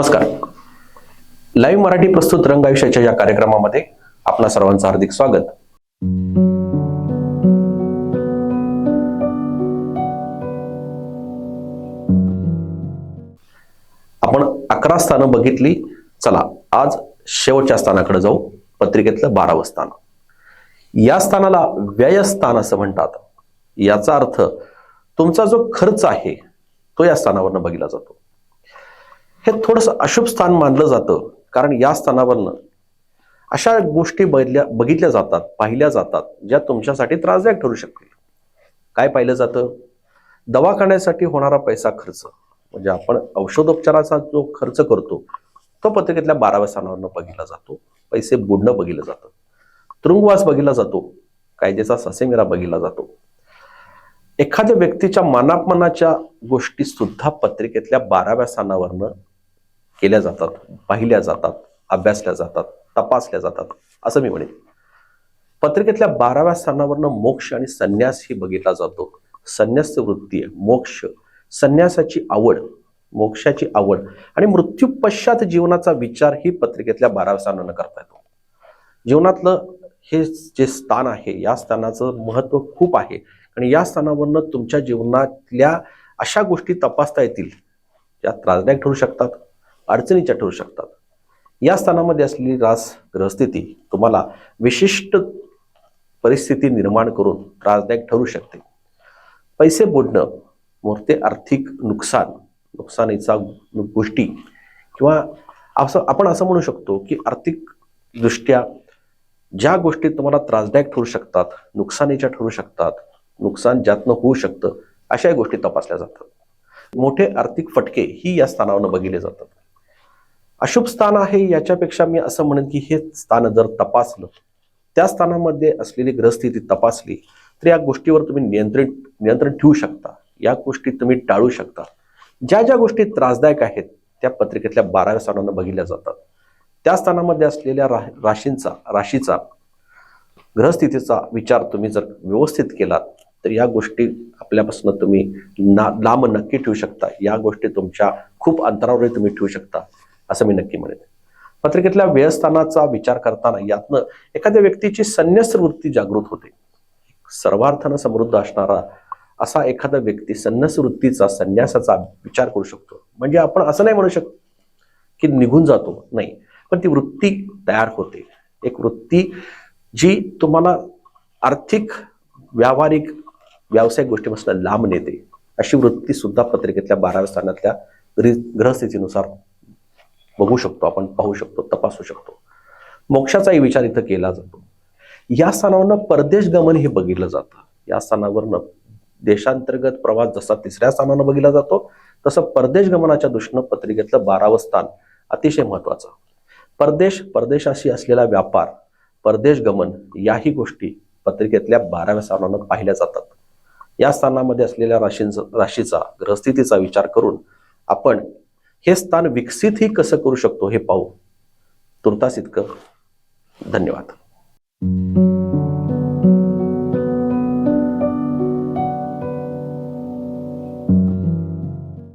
नमस्कार. लाईव्ह मराठी प्रस्तुत रंग आयुष्याच्या या कार्यक्रमामध्ये आपणा सर्वांचं हार्दिक स्वागत. आपण अकरा स्थानं बघितली. चला आज शेवटच्या स्थानाकडे जाऊ. पत्रिकेतलं बारावं स्थान. या स्थानाला व्ययस्थान असं म्हणतात. याचा अर्थ तुमचा जो खर्च आहे तो या स्थानावरनं बघितला जातो. हे थोडस अशुभ स्थान मानलं जातं कारण या स्थानावरनं अशा गोष्टी बघितल्या बघितल्या जातात पाहिल्या जातात ज्या तुमच्यासाठी त्रासदायक ठरू शकतील. काय पाहिलं जातं? दवाखान्यासाठी होणारा पैसा खर्च. म्हणजे आपण औषधोपचाराचा जो खर्च करतो तो पत्रिकेतल्या बाराव्या स्थानावरनं बघितला जातो. पैसे बुडणं बघितलं जातं. तुरुंगवास बघितला जातो. कायद्याचा ससेमिरा बघितला जातो. एखाद्या व्यक्तीच्या मानापमानाच्या गोष्टी सुद्धा पत्रिकेतल्या बाराव्या स्थानावरनं केल्या जातात पाहिल्या जातात अभ्यासल्या जातात तपासल्या जातात असं मी म्हणेन. पत्रिकेतल्या बाराव्या स्थानावरनं मोक्ष आणि संन्यास ही बघितला जातो. संन्यास वृत्ती आहे मोक्ष. संन्यासाची आवड मोक्षाची आवड आणि मृत्यू पश्चात जीवनाचा विचार ही पत्रिकेतल्या बाराव्या स्थानानं करता येतो. जीवनातलं हे जे स्थान आहे या स्थानाचं महत्त्व खूप आहे. आणि या स्थानावरनं तुमच्या जीवनातल्या अशा गोष्टी तपासता येतील ज्या त्रासदायक ठरू शकतात अडचणीच्या ठरू शकतात. या स्थानामध्ये असलेली रास ग्रहस्थिती तुम्हाला विशिष्ट परिस्थिती निर्माण करून त्रासदायक ठरू शकते. पैसे बुडणं मोठे आर्थिक नुकसान नुकसानीचा गोष्टी किंवा असं आपण असं म्हणू शकतो की आर्थिक दृष्ट्या ज्या गोष्टी तुम्हाला त्रासदायक ठरू शकतात नुकसानीच्या ठरू शकतात नुकसान ज्यातनं होऊ शकतं अशा गोष्टी तपासल्या जातात. मोठे आर्थिक फटके ही या स्थानावरनं बघितले जातात. अशुभ स्थान आहे याच्यापेक्षा मी असं म्हणेन की हे स्थान जर तपासलं त्या स्थानामध्ये असलेली ग्रहस्थिती तपासली तर या गोष्टीवर तुम्ही नियंत्रण नियंत्रण ठेवू शकता. या गोष्टी तुम्ही टाळू शकता. ज्या ज्या गोष्टी त्रासदायक आहेत त्या पत्रिकेतल्या बाराव्या स्थानांना बघितल्या जातात. त्या स्थानामध्ये असलेल्या रा राशींचा राशीचा ग्रहस्थितीचा विचार तुम्ही जर व्यवस्थित केलात तर या गोष्टी आपल्यापासून तुम्ही ना लांब नक्की ठेवू शकता. या गोष्टी तुमच्या खूप अंतरावरही तुम्ही ठेवू शकता. असं मी नक्की म्हणेन. पत्रिकेतल्या व्ययस्थानाचा विचार करताना यातनं एखाद्या व्यक्तीची संन्यास वृत्ती जागृत होते. सर्वार्थानं समृद्ध असणारा असा एखादा व्यक्ती संन्यास वृत्तीचा संन्यासाचा विचार करू शकतो. म्हणजे आपण असं नाही म्हणू शकतो की निघून जातो. नाही. पण ती वृत्ती तयार होते. एक वृत्ती जी तुम्हाला आर्थिक व्यावहारिक व्यावसायिक गोष्टीपासून लांब नेते. अशी वृत्ती सुद्धा पत्रिकेतल्या बाराव्या स्थानातल्या ग्रह- ग्रहस्थितीनुसार बघू शकतो आपण पाहू शकतो तपासू शकतो. मोक्षाचाही विचार इथं केला जातो. या स्थानावरनं परदेश गमन हे बघितलं जातं. या स्थानावरनं देशांतर्गत प्रवास जसा तिसऱ्या स्थानानं बघितला जातो तसं परदेश गमनाच्या दृष्टीनं पत्रिकेतलं बारावं स्थान अतिशय महत्वाचं. परदेश परदेशाशी असलेला व्यापार परदेश गमन याही गोष्टी पत्रिकेतल्या बाराव्या स्थानानं पाहिल्या जातात. या स्थानामध्ये असलेल्या राशींचा राशीचा ग्रहस्थितीचा विचार करून आपण हे स्थान विकसितही कसं करू शकतो हे पाहू. तुर्तास इतकं. धन्यवाद.